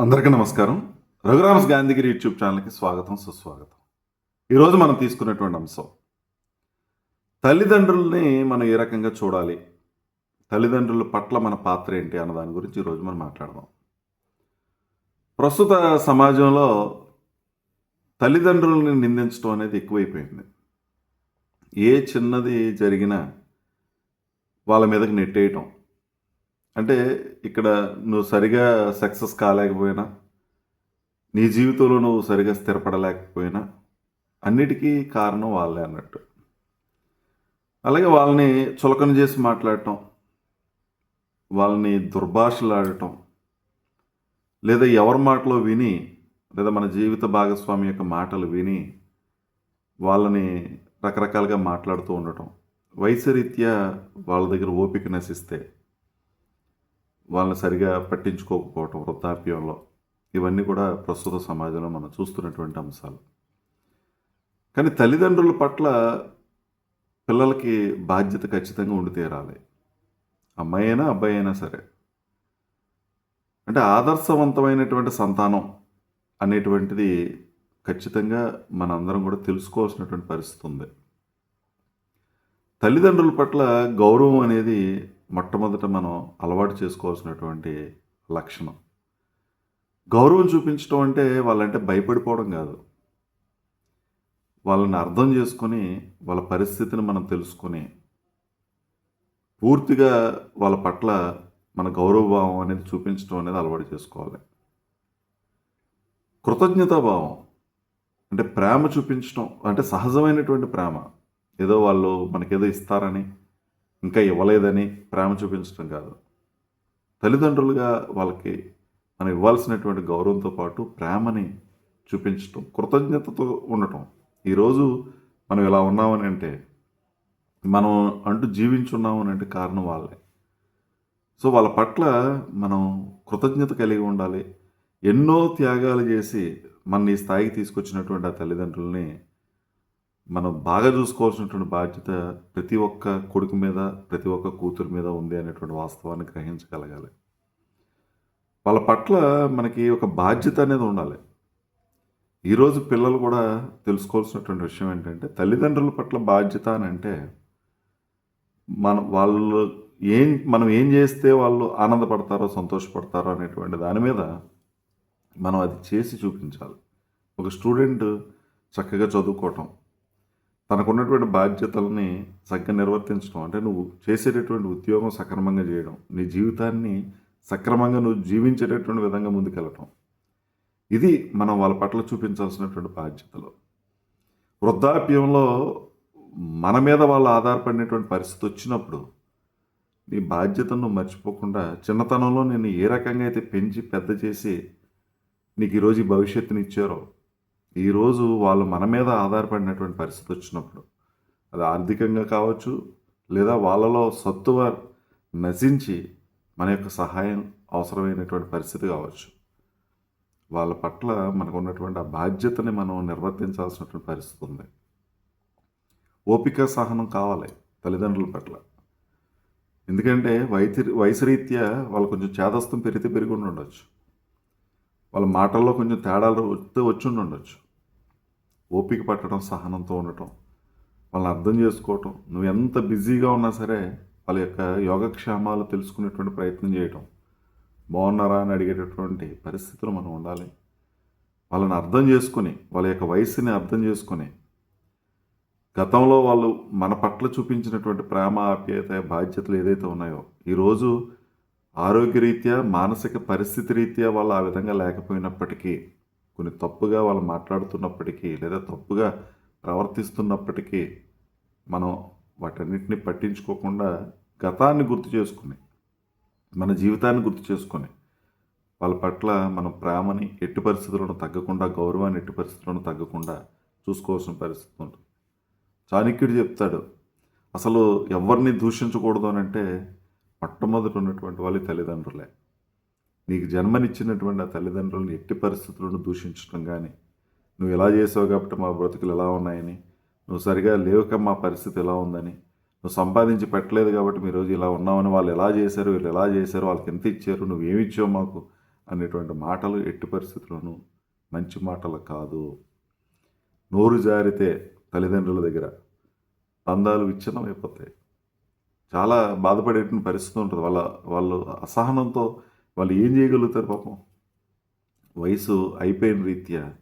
అందరికీ నమస్కారం. రఘురామ్స్ గాంధీగిరి యూట్యూబ్ ఛానల్కి స్వాగతం సుస్వాగతం. ఈరోజు మనం తీసుకున్నటువంటి అంశం. తల్లిదండ్రుల్ని మనం ఏ రకంగా చూడాలి? తల్లిదండ్రుల పట్ల మన పాత్ర ఏంటి అన్న దాని గురించి ఈరోజు మనం మాట్లాడదాం. ప్రస్తుత సమాజంలో తల్లిదండ్రులని నిందించడం అనేది ఎక్కువైపోయింది. ఏ చిన్నది జరిగినా వాళ్ళ మీదకి నెట్టేయటం అంటే ఇక్కడ నువ్వు సరిగా సక్సెస్ కాలేకపోయినా నీ జీవితంలో నువ్వు సరిగా స్థిరపడలేకపోయినా అన్నిటికీ కారణం వాళ్ళే అన్నట్టు. అలాగే వాళ్ళని చులకన చేసి మాట్లాడటం వాళ్ళని దుర్భాషలాడటం లేదా ఎవరి మాటలో విని లేదా మన జీవిత భాగస్వామి యొక్క మాటలు విని వాళ్ళని రకరకాలుగా మాట్లాడుతూ ఉండటం వయసు రీత్యా వాళ్ళ దగ్గర ఓపిక నశిస్తే వాళ్ళని సరిగా పట్టించుకోకపోవటం వృద్ధాప్యంలో. ఇవన్నీ కూడా ప్రస్తుత సమాజంలో మనం చూస్తున్నటువంటి అంశాలు. కానీ తల్లిదండ్రుల పట్ల పిల్లలకి బాధ్యత ఖచ్చితంగా ఉండి తీరాలి. అమ్మాయి అయినా అబ్బాయి అయినా సరే. అంటే ఆదర్శవంతమైనటువంటి సంతానం అనేటువంటిది ఖచ్చితంగా మనందరం కూడా తెలుసుకోవాల్సినటువంటి పరిస్థితి ఉంది. తల్లిదండ్రుల పట్ల గౌరవం అనేది మొట్టమొదట మనం అలవాటు చేసుకోవాల్సినటువంటి లక్షణం. గౌరవం చూపించడం అంటే వాళ్ళంటే భయపడిపోవడం కాదు. వాళ్ళని అర్థం చేసుకొని వాళ్ళ పరిస్థితిని మనం తెలుసుకొని పూర్తిగా వాళ్ళ పట్ల మన గౌరవభావం అనేది చూపించడం అనేది అలవాటు చేసుకోవాలి. కృతజ్ఞతాభావం అంటే ప్రేమ చూపించడం అంటే సహజమైనటువంటి ప్రేమ. ఏదో వాళ్ళు మనకేదో ఇస్తారని ఇంకా ఇవ్వలేదని ప్రేమ చూపించడం కాదు. తల్లిదండ్రులుగా వాళ్ళకి మనం ఇవ్వాల్సినటువంటి గౌరవంతో పాటు ప్రేమని చూపించటం కృతజ్ఞతతో ఉండటం. ఈరోజు మనం ఇలా ఉన్నామని అంటే మనం అంటూ జీవించున్నామని అంటే కారణం వాళ్ళే. సో వాళ్ళ పట్ల మనం కృతజ్ఞత కలిగి ఉండాలి. ఎన్నో త్యాగాలు చేసి మన ఈ స్థాయికి తీసుకొచ్చినటువంటి ఆ తల్లిదండ్రుల్ని మనం బాగా చూసుకోవాల్సినటువంటి బాధ్యత ప్రతి ఒక్క కొడుకు మీద ప్రతి ఒక్క కూతురు మీద ఉంది అనేటువంటి వాస్తవాన్ని గ్రహించగలగాలి. వాళ్ళ పట్ల మనకి ఒక బాధ్యత అనేది ఉండాలి. ఈరోజు పిల్లలు కూడా తెలుసుకోవాల్సినటువంటి విషయం ఏంటంటే తల్లిదండ్రుల పట్ల బాధ్యత అని అంటే మన వాళ్ళు ఏం మనం ఏం చేస్తే వాళ్ళు ఆనందపడతారో సంతోషపడతారో అనేటువంటి దాని మీద మనం అది చేసి చూపించాలి. ఒక స్టూడెంట్ చక్కగా చదువుకోవటం తనకున్నటువంటి బాధ్యతల్ని చక్కగా నిర్వర్తించడం అంటే నువ్వు చేసేటటువంటి ఉద్యోగం సక్రమంగా చేయడం నీ జీవితాన్ని సక్రమంగా నువ్వు జీవించేటటువంటి విధంగా ముందుకెళ్ళటం. ఇది మనం వాళ్ళ పట్ల చూపించాల్సినటువంటి బాధ్యతలు. వృద్ధాప్యంలో మన మీద వాళ్ళు ఆధారపడినటువంటి పరిస్థితి వచ్చినప్పుడు నీ బాధ్యతను మర్చిపోకుండా చిన్నతనంలో నేను ఏ రకంగా అయితే పెంచి పెద్ద చేసి నీకు ఈరోజు భవిష్యత్తుని ఇచ్చారో ఈరోజు వాళ్ళు మన మీద ఆధారపడినటువంటి పరిస్థితి వచ్చినప్పుడు అది ఆర్థికంగా కావచ్చు లేదా వాళ్ళలో సత్తువ నశించి మన యొక్క సహాయం అవసరమైనటువంటి పరిస్థితి కావచ్చు. వాళ్ళ పట్ల మనకు ఉన్నటువంటి ఆ బాధ్యతని మనం నిర్వర్తించాల్సినటువంటి పరిస్థితి ఉంది. ఓపిక సహనం కావాలి తల్లిదండ్రుల పట్ల. ఎందుకంటే వైతి వయసు రీత్యా వాళ్ళు కొంచెం చేదస్తం పెరిగితే పెరిగి ఉండొచ్చు. వాళ్ళ మాటల్లో కొంచెం తేడాలు వస్తే వచ్చి ఉండొచ్చు ఓపిక పట్టడం సహనంతో ఉండటం వాళ్ళని అర్థం చేసుకోవటం నువ్వు ఎంత బిజీగా ఉన్నా సరే వాళ్ళ యొక్క యోగక్షేమాలు తెలుసుకునేటువంటి ప్రయత్నం చేయటం బాగున్నారా అని అడిగేటటువంటి పరిస్థితులు మనం ఉండాలి. వాళ్ళని అర్థం చేసుకుని వాళ్ళ యొక్క వయసుని అర్థం చేసుకుని గతంలో వాళ్ళు మన పట్ల చూపించినటువంటి ప్రేమ ఆప్యాయత బాధ్యతలు ఏదైతే ఉన్నాయో ఈరోజు ఆరోగ్యరీత్యా మానసిక పరిస్థితి రీత్యా వాళ్ళు ఆ విధంగా లేకపోయినప్పటికీ కొన్ని తప్పుగా వాళ్ళు మాట్లాడుతున్నప్పటికీ లేదా తప్పుగా ప్రవర్తిస్తున్నప్పటికీ మనం వాటన్నిటిని పట్టించుకోకుండా గతాన్ని గుర్తు చేసుకుని మన జీవితాన్ని గుర్తు చేసుకొని వాళ్ళ పట్ల మనం ప్రేమని ఎట్టి పరిస్థితులను తగ్గకుండా గౌరవాన్ని ఎట్టి పరిస్థితులను తగ్గకుండా చూసుకోవాల్సిన పరిస్థితి ఉంటుంది. చాణక్యుడు చెప్తాడు అసలు ఎవరిని దూషించకూడదు అని అంటే మొట్టమొదటి ఉన్నటువంటి వాళ్ళ తల్లిదండ్రులే. నీకు జన్మనిచ్చినటువంటి ఆ తల్లిదండ్రులను ఎట్టి పరిస్థితులను దూషించడం కానీ నువ్వు ఎలా చేసావు కాబట్టి మా బ్రతుకులు ఎలా ఉన్నాయని నువ్వు సరిగా లేవుక మా పరిస్థితి ఎలా ఉందని నువ్వు సంపాదించి పెట్టలేదు కాబట్టి మీ రోజు ఇలా ఉన్నామని వాళ్ళు ఎలా చేశారు వీళ్ళు ఎలా చేశారు వాళ్ళకి ఎంత ఇచ్చారు నువ్వు ఏమి ఇచ్చావు మాకు అనేటువంటి మాటలు ఎట్టి పరిస్థితుల్లోనూ మంచి మాటలు కాదు. నోరు జారితే తల్లిదండ్రుల దగ్గర బంధాలు విచ్ఛిన్నం అయిపోతాయి చాలా బాధపడేటువంటి పరిస్థితి ఉంటుంది. వాళ్ళ వాళ్ళు అసహనంతో వాళ్ళు ఏం చేయగలుగుతారు పాపం? వయసు అయిపోయిన రీత్యా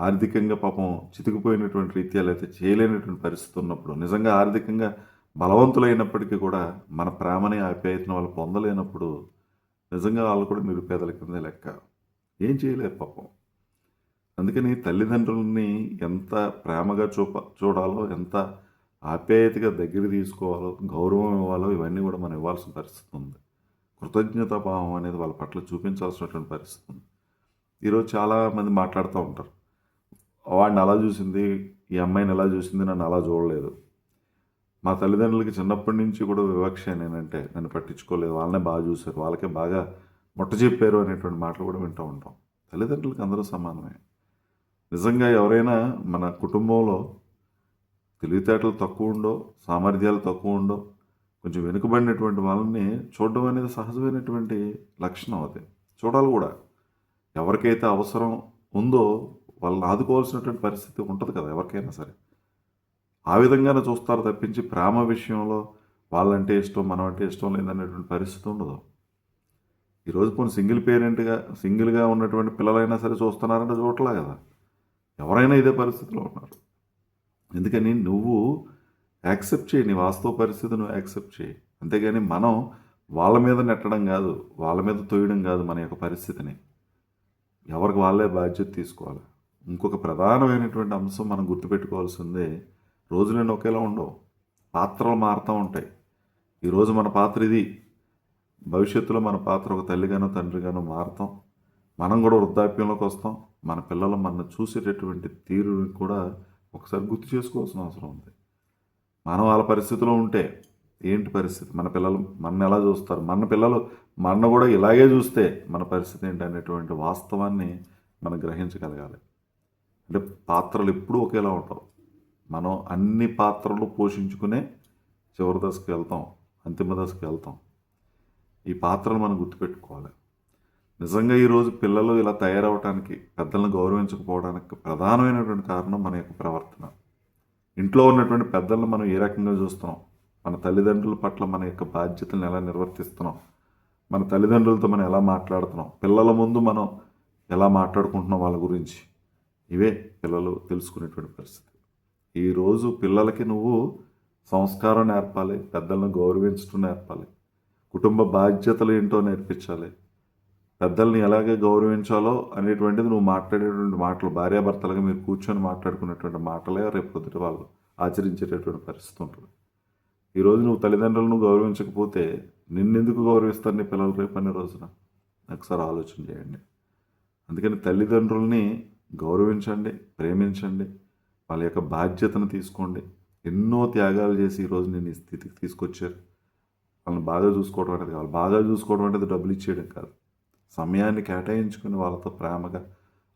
ఆర్థికంగా పాపం చితికిపోయినటువంటి రీత్యా లేకపోతే చేయలేనటువంటి పరిస్థితి ఉన్నప్పుడు నిజంగా ఆర్థికంగా బలవంతులైనప్పటికీ కూడా మన ప్రేమని ఆప్యాయతను వాళ్ళు పొందలేనప్పుడు నిజంగా వాళ్ళు కూడా నిరుపేదల కింద లెక్క. ఏం చేయలేరు పాపం. అందుకని తల్లిదండ్రులని ఎంత ప్రేమగా చూప చూడాలో ఎంత ఆప్యాయతగా దగ్గర తీసుకోవాలో గౌరవం ఇవ్వాలో ఇవన్నీ కూడా మనం ఇవ్వాల్సిన పరిస్థితి ఉంది. కృతజ్ఞతాభావం అనేది వాళ్ళ పట్ల చూపించాల్సినటువంటి పరిస్థితి ఉంది. ఈరోజు చాలామంది మాట్లాడుతూ ఉంటారు. వాడిని అలా చూసింది ఈ అమ్మాయిని ఎలా చూసింది నన్ను అలా చూడలేదు. మా తల్లిదండ్రులకి చిన్నప్పటి నుంచి కూడా వివక్ష నేనంటే నన్ను పట్టించుకోలేదు. వాళ్ళనే బాగా చూశారు. వాళ్ళకే బాగా ముట్ట చెప్పారు అనేటువంటి మాటలు కూడా వింటూ ఉంటాం. తల్లిదండ్రులకు అందరూ సమానమే. నిజంగా ఎవరైనా మన కుటుంబంలో తెలివితేటలు తక్కువ ఉండో సామర్థ్యాలు తక్కువ ఉండో కొంచెం వెనుకబడినటువంటి వాళ్ళని చూడడం అనేది సహజమైనటువంటి లక్షణం అది. చూడాలి కూడా. ఎవరికైతే అవసరం ఉందో వాళ్ళని ఆదుకోవాల్సినటువంటి పరిస్థితి ఉంటుంది కదా ఎవరికైనా సరే. ఆ విధంగానే చూస్తారు తప్పించి ప్రేమ విషయంలో వాళ్ళంటే ఇష్టం మనం అంటే ఇష్టం లేదనేటువంటి పరిస్థితి ఉండదు. ఈరోజు పోనీ సింగిల్ పేరెంట్గా సింగిల్గా ఉన్నటువంటి పిల్లలైనా సరే చూస్తున్నారంటే చూడట్లా కదా. ఎవరైనా ఇదే పరిస్థితిలో ఉన్నారు. ఎందుకని నువ్వు యాక్సెప్ట్ చేయి నీ వాస్తవ పరిస్థితి నువ్వు యాక్సెప్ట్ చేయి. అంతేగాని మనం వాళ్ళ మీద నెట్టడం కాదు వాళ్ళ మీద తోయడం కాదు మన యొక్క పరిస్థితిని. ఎవరికి వాళ్ళే బాధ్యత తీసుకోవాలి. ఇంకొక ప్రధానమైనటువంటి అంశం మనం గుర్తుపెట్టుకోవాల్సిందే రోజులన్నీ ఒకేలా ఉండవు. పాత్రలు మారుతూ ఉంటాయి. ఈరోజు మన పాత్ర ఇది. భవిష్యత్తులో మన పాత్ర ఒక తల్లిగానో తండ్రిగానో మారుతాం. మనం కూడా వృద్ధాప్యంలోకి వస్తాం. మన పిల్లలు మన చూసేటటువంటి తీరుని కూడా ఒకసారి గుర్తు చేసుకోవాల్సిన అవసరం ఉంది. మనం వాళ్ళ పరిస్థితిలో ఉంటే ఏంటి పరిస్థితి? మన పిల్లలు మన ఎలా చూస్తారు? మన పిల్లలు మన కూడా ఇలాగే చూస్తే మన పరిస్థితి ఏంటి అనేటువంటి వాస్తవాన్ని మనం గ్రహించగలగాలి. అంటే పాత్రలు ఎప్పుడూ ఒకేలా ఉంటావు. మనం అన్ని పాత్రలు పోషించుకునే చివరి దశకు వెళ్తాం అంతిమ దశకు వెళ్తాం. ఈ పాత్రలు మనం గుర్తుపెట్టుకోవాలి. నిజంగా ఈరోజు పిల్లలు ఇలా తయారవడానికి పెద్దలను గౌరవించకపోవడానికి ప్రధానమైనటువంటి కారణం మన యొక్క ప్రవర్తన. ఇంట్లో ఉన్నటువంటి పెద్దలను మనం ఏ రకంగా చూస్తున్నాం? మన తల్లిదండ్రుల పట్ల మన యొక్క బాధ్యతలను ఎలా నిర్వర్తిస్తున్నాం? మన తల్లిదండ్రులతో మనం ఎలా మాట్లాడుతున్నాం? పిల్లల ముందు మనం ఎలా మాట్లాడుకుంటున్నాం వాళ్ళ గురించి? ఇవే పిల్లలు తెలుసుకునేటువంటి పరిస్థితి. ఈరోజు పిల్లలకి నువ్వు సంస్కారం నేర్పాలి పెద్దలను గౌరవించడం నేర్పాలి కుటుంబ బాధ్యతలు ఏంటో నేర్పించాలి పెద్దల్ని ఎలాగే గౌరవించాలో అనేటువంటిది నువ్వు మాట్లాడేటువంటి మాటలు భార్యాభర్తలుగా మీరు కూర్చొని మాట్లాడుకునేటువంటి మాటలే రేపు పొద్దుట వాళ్ళు ఆచరించేటటువంటి పరిస్థితి ఉంటుంది. ఈరోజు నువ్వు తల్లిదండ్రులను గౌరవించకపోతే నిన్నెందుకు గౌరవిస్తారు నీ పిల్లలు రేపు అనే రోజున? ఒకసారి ఆలోచన చేయండి. అందుకని తల్లిదండ్రుల్ని గౌరవించండి ప్రేమించండి వాళ్ళ యొక్క బాధ్యతను తీసుకోండి. ఎన్నో త్యాగాలు చేసి ఈరోజు నేను ఈ స్థితికి తీసుకొచ్చారు. వాళ్ళని బాగా చూసుకోవడం అనేది కావాలి. బాగా చూసుకోవడం అనేది డబ్బులు ఇచ్చేయడం కాదు. సమయాన్ని కేటాయించుకుని వాళ్ళతో ప్రేమగా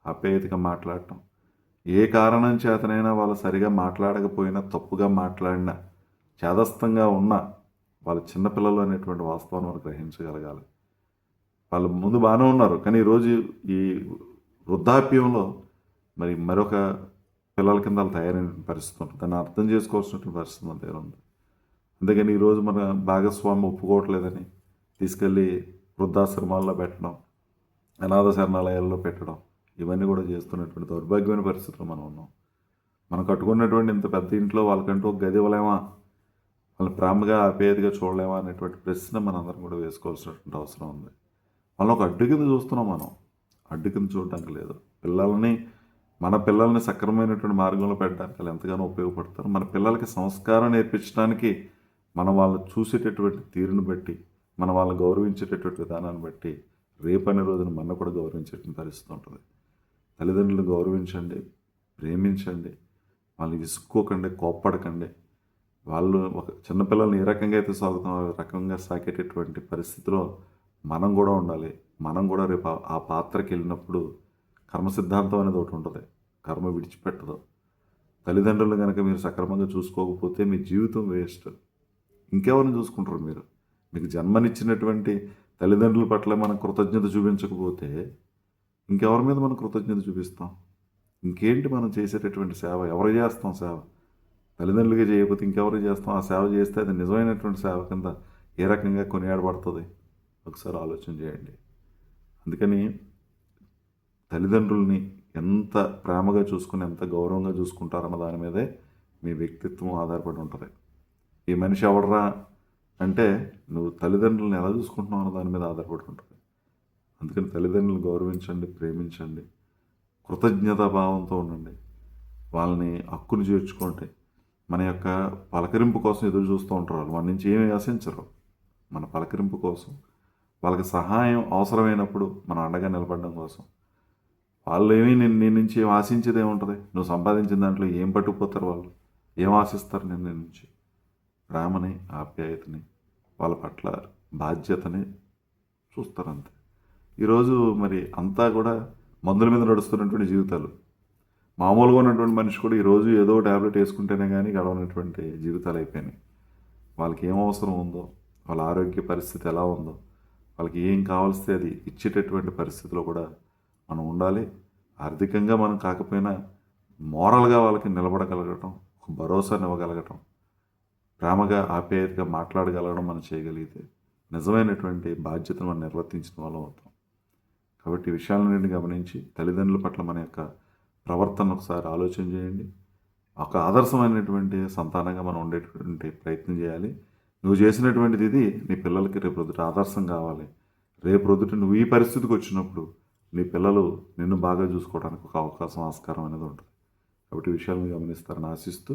ఆప్యాయతగా మాట్లాడటం. ఏ కారణం చేతనైనా వాళ్ళు సరిగా మాట్లాడకపోయినా తప్పుగా మాట్లాడినా చేదస్థంగా ఉన్నా వాళ్ళ చిన్నపిల్లలు అనేటువంటి వాస్తవాన్ని వాళ్ళు గ్రహించగలగాలి. వాళ్ళు ముందు బాగానే ఉన్నారు కానీ ఈరోజు ఈ వృద్ధాప్యంలో మరి మరొక పిల్లల కింద వాళ్ళు తయారైన పరిస్థితి ఉంటుంది దాన్ని అర్థం చేసుకోవాల్సినటువంటి పరిస్థితి మన దగ్గర ఉంది. అందుకని ఈరోజు మన భాగస్వామి ఒప్పుకోవట్లేదని తీసుకెళ్ళి వృద్ధాశ్రమాల్లో పెట్టడం అనాథ శరణాలయాల్లో పెట్టడం ఇవన్నీ కూడా చేస్తున్నటువంటి దౌర్భాగ్యమైన పరిస్థితుల్లో మనం ఉన్నాం. మనం కట్టుకున్నటువంటి ఇంత పెద్ద ఇంట్లో వాళ్ళకంటూ ఒక గది ఇవ్వలేమా? వాళ్ళని ప్రేమగా ఆపేదిగా చూడలేమా అనేటువంటి ప్రశ్న మనందరం కూడా వేసుకోవాల్సినటువంటి అవసరం ఉంది. వాళ్ళని ఒక అడ్డు కింద చూస్తున్నాం మనం. అడ్డు కింద చూడటానికి లేదు. పిల్లల్ని మన పిల్లల్ని సక్రమైనటువంటి మార్గంలో పెట్టడానికి వాళ్ళు ఎంతగానో ఉపయోగపడతారు. మన పిల్లలకి సంస్కారం నేర్పించడానికి మనం వాళ్ళని చూసేటటువంటి తీరుని బట్టి మనం వాళ్ళని గౌరవించేటటువంటి విధానాన్ని బట్టి రేపనే రోజున మన కూడా గౌరవించేటువంటి పరిస్థితి ఉంటుంది. తల్లిదండ్రులను గౌరవించండి ప్రేమించండి వాళ్ళని విసుక్కోకండి కోప్పడకండి. వాళ్ళు ఒక చిన్నపిల్లల్ని ఏ రకంగా అయితే సాగుతామో ఆ రకంగా సాగేటటువంటి పరిస్థితిలో మనం కూడా ఉండాలి. మనం కూడా రేపు ఆ- ఆ పాత్రకి వెళ్ళినప్పుడు కర్మ సిద్ధాంతం అనేది ఒకటి ఉంటుంది. కర్మ విడిచిపెట్టదు. తల్లిదండ్రులు కనుక మీరు సక్రమంగా చూసుకోకపోతే మీ జీవితం వేస్ట్. ఇంకెవరిని చూసుకుంటారు మీరు? మీకు జన్మనిచ్చినటువంటి తల్లిదండ్రుల పట్ల మనం కృతజ్ఞత చూపించకపోతే ఇంకెవరి మీద మనం కృతజ్ఞత చూపిస్తాం? ఇంకేంటి మనం చేసేటటువంటి సేవ? ఎవరు చేస్తాం సేవ? తల్లిదండ్రులుగా చేయకపోతే ఇంకెవరు చేస్తాం? ఆ సేవ చేస్తే అది నిజమైనటువంటి సేవ కింద ఏ రకంగా కొనియాడబడుతుంది? ఒకసారి ఆలోచన చేయండి. అందుకని తల్లిదండ్రుల్ని ఎంత ప్రేమగా చూసుకుని ఎంత గౌరవంగా చూసుకుంటారన్న దాని మీదే మీ వ్యక్తిత్వం ఆధారపడి ఉంటుంది. ఈ మనిషి ఎవడరా? అంటే నువ్వు తల్లిదండ్రులను ఎలా చూసుకుంటున్నావు అన్న దాని మీద ఆధారపడి ఉంటుంది. అందుకని తల్లిదండ్రులను గౌరవించండి ప్రేమించండి కృతజ్ఞతా భావంతో ఉండండి. వాళ్ళని హక్కును చేర్చుకోండి. మన యొక్క పలకరింపు కోసం ఎదురు చూస్తూ ఉంటారు వాళ్ళు. మన నుంచి ఏమి ఆశించరు. మన పలకరింపు కోసం వాళ్ళకి సహాయం అవసరమైనప్పుడు మనం అండగా నిలబడడం కోసం. వాళ్ళు ఏమీ నేను నీ నుంచి ఏం ఆశించేది ఏముంటుంది నువ్వు సంపాదించిన దాంట్లో ఏం పట్టుకుపోతారు వాళ్ళు? ఏం ఆశిస్తారు నేను నీ నుంచి? ప్రేమని ఆప్యాయతని వాళ్ళ పట్ల బాధ్యతని చూస్తారు అంతే ఈరోజు మరి అంతా కూడా మందుల మీద నడుస్తున్నటువంటి జీవితాలు. మామూలుగా ఉన్నటువంటి మనిషి కూడా ఈరోజు ఏదో ట్యాబ్లెట్ వేసుకుంటేనే కానీ గడవనటువంటి జీవితాలు అయిపోయినాయి. వాళ్ళకి ఏం అవసరం ఉందో వాళ్ళ ఆరోగ్య పరిస్థితి ఎలా ఉందో వాళ్ళకి ఏం కావాల్స్తే అది ఇచ్చేటటువంటి పరిస్థితిలో కూడా మనం ఉండాలి. ఆర్థికంగా మనం కాకపోయినా మోరల్గా వాళ్ళకి నిలబడగలగటం ఒక భరోసాని ఇవ్వగలగటం ప్రేమగా ఆప్యాయతగా మాట్లాడగలగడం మనం చేయగలిగితే నిజమైనటువంటి బాధ్యతను మనం నిర్వర్తించిన వాళ్ళం అవుతాం. కాబట్టి ఈ విషయాలన్నింటిని గమనించి తల్లిదండ్రుల పట్ల మన యొక్క ప్రవర్తన ఒకసారి ఆలోచన చేయండి. ఒక ఆదర్శమైనటువంటి సంతానంగా మనం ఉండేటువంటి ప్రయత్నం చేయాలి. నువ్వు చేసినటువంటిది ఇది నీ పిల్లలకి రేపు రొద్దుట ఆదర్శం కావాలి. రేపు రొద్దుట నువ్వు ఈ పరిస్థితికి వచ్చినప్పుడు నీ పిల్లలు నిన్ను బాగా చూసుకోవడానికి ఒక అవకాశం ఆస్కారం అనేది ఉంటుంది. కాబట్టి విషయాలను గమనిస్తారని ఆశిస్తూ